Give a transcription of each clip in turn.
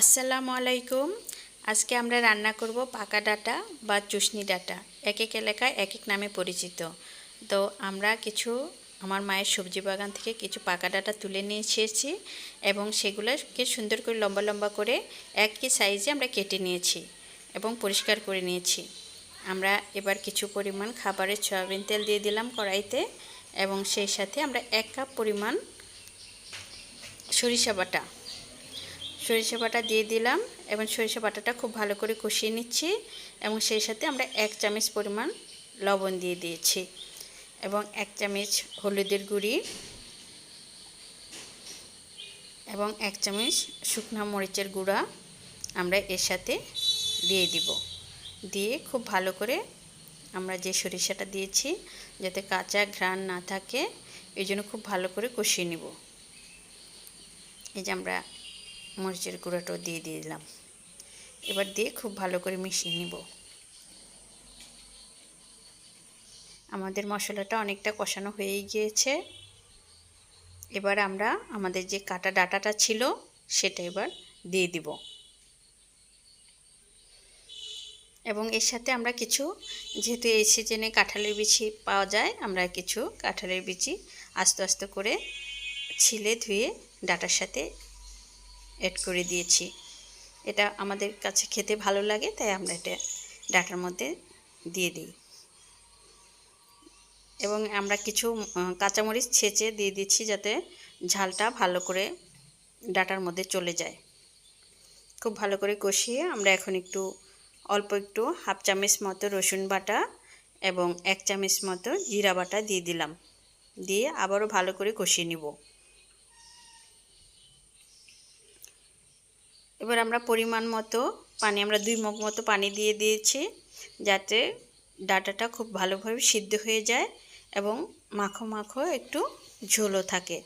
আসসালামু আলাইকুম। আজকে আমরা রান্না করব পাকা ডাটা বা চুষনি ডাটা। এক এক এলাকায় এক এক নামে পরিচিত। তো আমরা কিছু, আমার মায়ের সবজি বাগান থেকে কিছু পাকা ডাটা তুলে নিয়ে এসেছি এবং সেগুলোকে সুন্দর করে লম্বা লম্বা করে একই সাইজে আমরা কেটে নিয়েছি এবং পরিষ্কার করে নিয়েছি। আমরা এবার কিছু পরিমাণ খাবারের সয়াবিন তেল দিয়ে দিলাম কড়াইতে এবং সেই সাথে আমরা এক কাপ পরিমাণ সরিষা বাটা। সরিষা বাটা দিয়ে দিলাম এবং সরিষা বাটাটা খুব ভালো করে কষিয়ে নিচ্ছি এবং সেই সাথে আমরা এক চামচ পরিমাণ লবণ দিয়ে দিয়েছি এবং এক চামচ হলুদের গুঁড়ি এবং এক চামচ শুকনো মরিচের গুঁড়া আমরা এর সাথে দিয়ে দিব। দিয়ে খুব ভালো করে আমরা যে সরিষাটা দিয়েছি যাতে কাঁচা ঘ্রাণ না থাকে এই জন্য খুব ভালো করে কষিয়ে নিব। এই যে আমরা মরিচের গুঁড়োটাও দিয়ে দিলাম। এবার দিয়ে খুব ভালো করে মিশিয়ে নিব। আমাদের মশলাটা অনেকটা কষানো হয়ে গিয়েছে। এবার আমরা আমাদের যে কাটা ডাটাটা ছিল, সেটা এবার দিয়ে দিব। এবং এর সাথে আমরা কিছু, যেহেতু এই সিজনে কাঁঠালের বিচি পাওয়া যায়, আমরা কিছু কাঁঠালের বিচি আস্তে আস্তে করে ছিলে ধুয়ে ডাটার সাথে অ্যাড করে দিয়েছি। এটা আমাদের কাছে খেতে ভালো লাগে, তাই আমরা এটা ডাটার মধ্যে দিয়ে দিই। এবং আমরা কিছু কাঁচামরিচ ছেঁচে দিয়ে দিচ্ছি যাতে ঝালটা ভালো করে ডাটার মধ্যে চলে যায়। খুব ভালো করে কষিয়ে আমরা এখন একটু অল্প একটু হাফ চামচ মতো রসুন বাটা এবং এক চামচ মতো জিরা বাটা দিয়ে দিলাম। দিয়ে আবারও ভালো করে কষিয়ে নিব। এবার আমরা পরিমাণ মতো পানি, আমরা দুই মগ মতো পানি দিয়ে দিয়েছি যাতে ডাটাটা খুব ভালোভাবে সিদ্ধ হয়ে যায় এবং মাখো মাখো একটু ঝোলও থাকে।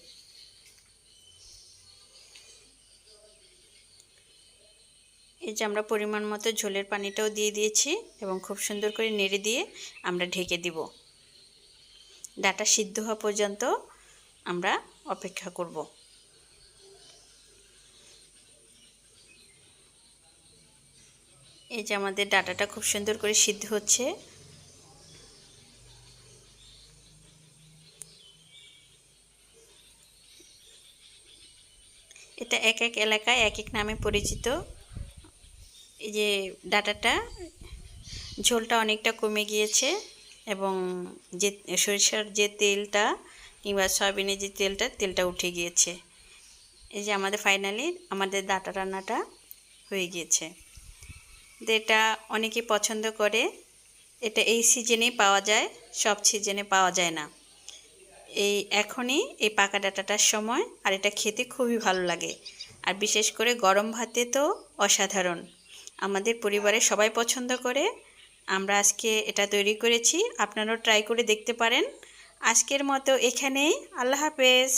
এই যে আমরা পরিমাণ মতো ঝোলের পানিটাও দিয়ে দিয়েছি এবং খুব সুন্দর করে নেড়ে দিয়ে আমরা ঢেকে দিব। ডাটা সিদ্ধ হওয়া পর্যন্ত আমরা অপেক্ষা করব। এই যে আমাদের ডাটাটা খুব সুন্দর করে সিদ্ধ হচ্ছে। এটা এক এক এলাকায় এক এক নামে পরিচিত। এই যে ডাটাটা ঝোলটা অনেকটা কমে গিয়েছে এবং যে সরিষার যে তেলটা কিংবা সয়াবিনের যে তেলটা তেলটা উঠে গিয়েছে। এই যে আমাদের ফাইনালি আমাদের ডাটা রান্নাটা হয়ে গিয়েছে। এটা অনেকে পছন্দ করে, এটা এই সিজনেই পাওয়া যায়, সব সিজনে পাওয়া যায় না। এই এখনই এই পাকা ডাটাটার সময়, আর এটা খেতে খুবই ভালো লাগে। আর বিশেষ করে গরম ভাতে তো অসাধারণ। আমাদের পরিবারে সবাই পছন্দ করে। আমরা আজকে এটা তৈরি করেছি, আপনারাও ট্রাই করে দেখতে পারেন। আজকের মতো এখানেই, আল্লাহ হাফেজ।